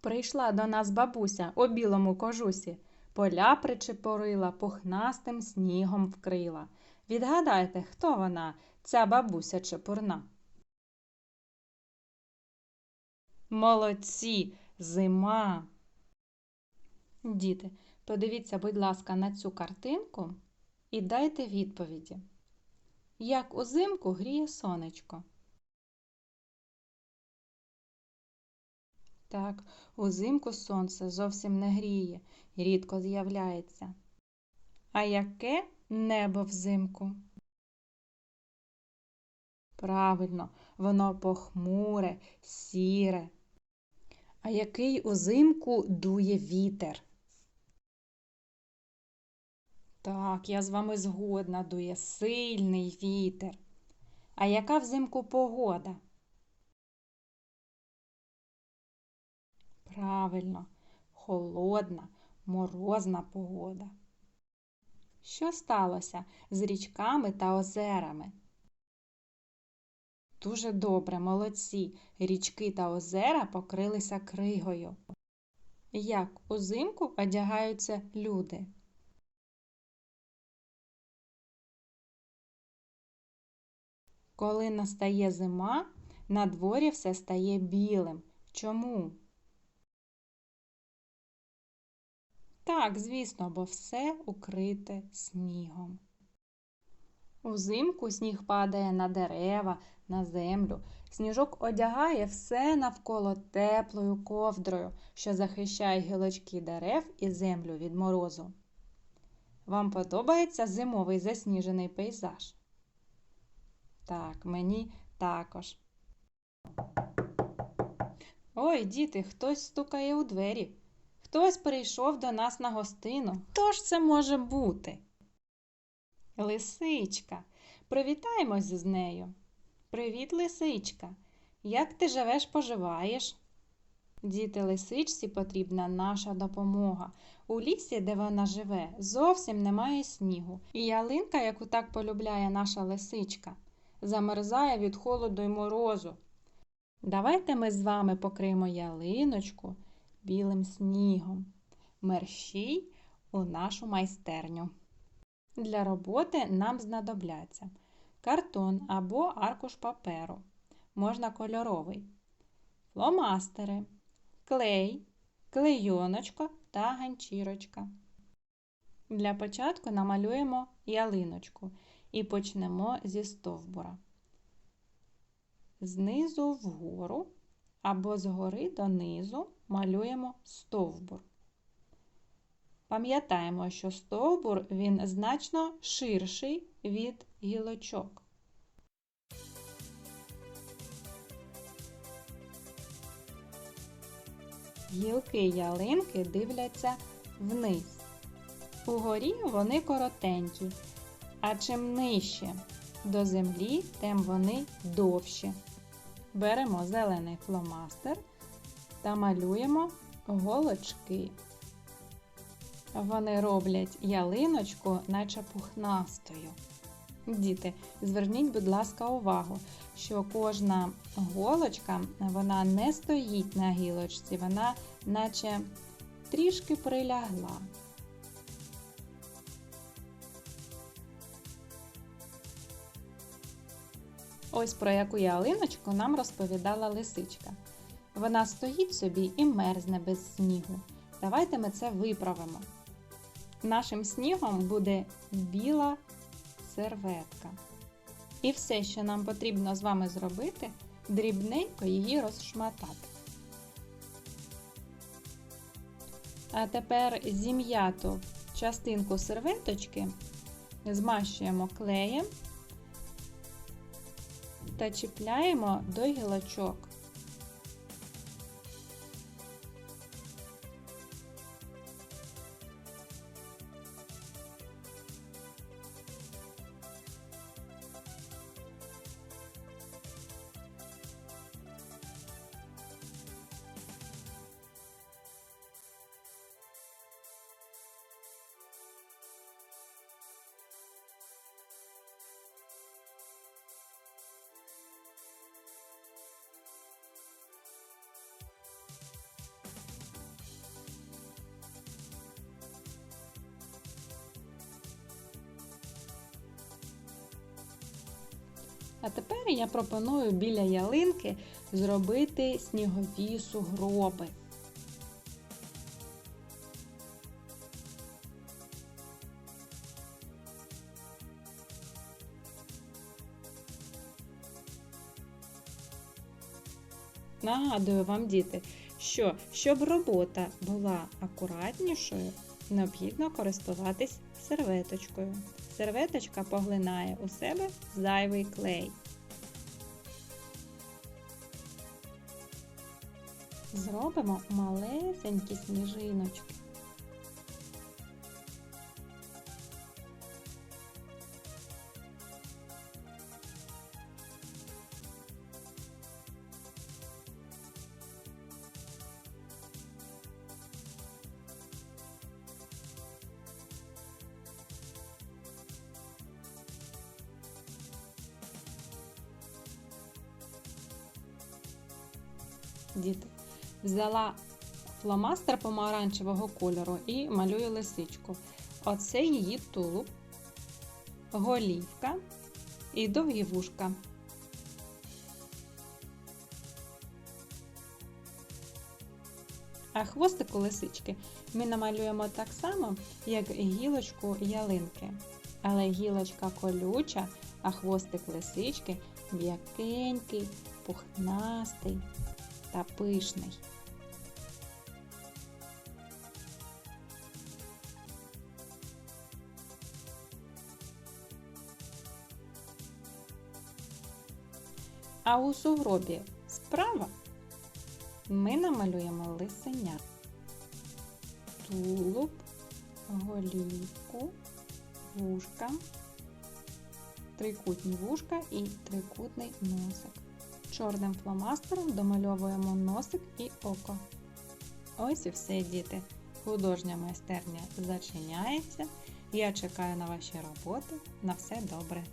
Прийшла до нас бабуся у білому кожусі, поля причепорила, пухнастим снігом вкрила. Відгадайте, хто вона, ця бабуся чепурна? Молодці, зима. Діти, подивіться, будь ласка, на цю картинку і дайте відповіді. Як узимку гріє сонечко? Так, узимку сонце зовсім не гріє, рідко з'являється. А яке небо взимку? Правильно, воно похмуре, сіре. А який узимку дує вітер? Так, я з вами згодна, дує сильний вітер. А яка взимку погода? Правильно, холодна, морозна погода. Що сталося з річками та озерами? Дуже добре, молодці. Річки та озера покрилися кригою. Як узимку одягаються люди? Коли настає зима, на дворі все стає білим. Чому? Так, звісно, бо все укрите снігом. Узимку сніг падає на дерева, на землю. Сніжок одягає все навколо теплою ковдрою, що захищає гілочки дерев і землю від морозу. Вам подобається зимовий засніжений пейзаж? Так, мені також. Ой, діти, хтось стукає у двері. Хтось прийшов до нас на гостину. Хто ж це може бути? Лисичка. Привітаємось з нею. Привіт, лисичка. Як ти живеш, поживаєш? Діти лисичці потрібна наша допомога. У лісі, де вона живе, зовсім немає снігу. І ялинка, яку так полюбляє наша лисичка, замерзає від холоду й морозу. Давайте ми з вами покриємо ялиночку білим снігом. Мерщій у нашу майстерню. Для роботи нам знадобляться картон або аркуш паперу, можна кольоровий, фломастери, клей, клейоночка та ганчірочка. Для початку намалюємо ялиночку і почнемо зі стовбура. Знизу вгору або згори донизу малюємо стовбур. Пам'ятаємо, що стовбур він значно ширший від гілочок. Гілки ялинки дивляться вниз. Угорі вони коротенькі, а чим нижче до землі, тим вони довші. Беремо зелений фломастер та малюємо голочки. Вони роблять ялиночку, наче пухнастою. Діти, зверніть, будь ласка, увагу, що кожна голочка вона не стоїть на гілочці, вона наче трішки прилягла. Ось про яку ялиночку нам розповідала лисичка. Вона стоїть собі і мерзне без снігу. Давайте ми це виправимо. Нашим снігом буде біла серветка. І все, що нам потрібно з вами зробити, дрібненько її розшматати. А тепер зім'яту частинку серветочки змащуємо клеєм та чіпляємо до гілочок. А тепер я пропоную біля ялинки зробити снігові сугроби. Нагадую вам, діти, що щоб робота була акуратнішою, необхідно користуватись серветочкою. Серветочка поглинає у себе зайвий клей. Зробимо малесенькі сніжиночки. Діти, взяла фломастер помаранчевого кольору і малюю лисичку. Оце її тулуб, голівка і довгі вушка. А хвостику лисички ми намалюємо так само, як гілочку ялинки. Але гілочка колюча, а хвостик лисички м'якенький, пухнастий та пишний. А у сугробі справа ми намалюємо лисеня, тулуб, голівку, вушка, трикутні вушка і трикутний носик. Чорним фломастером домальовуємо носик і око. Ось і все, діти. Художня майстерня зачиняється. Я чекаю на ваші роботи. На все добре!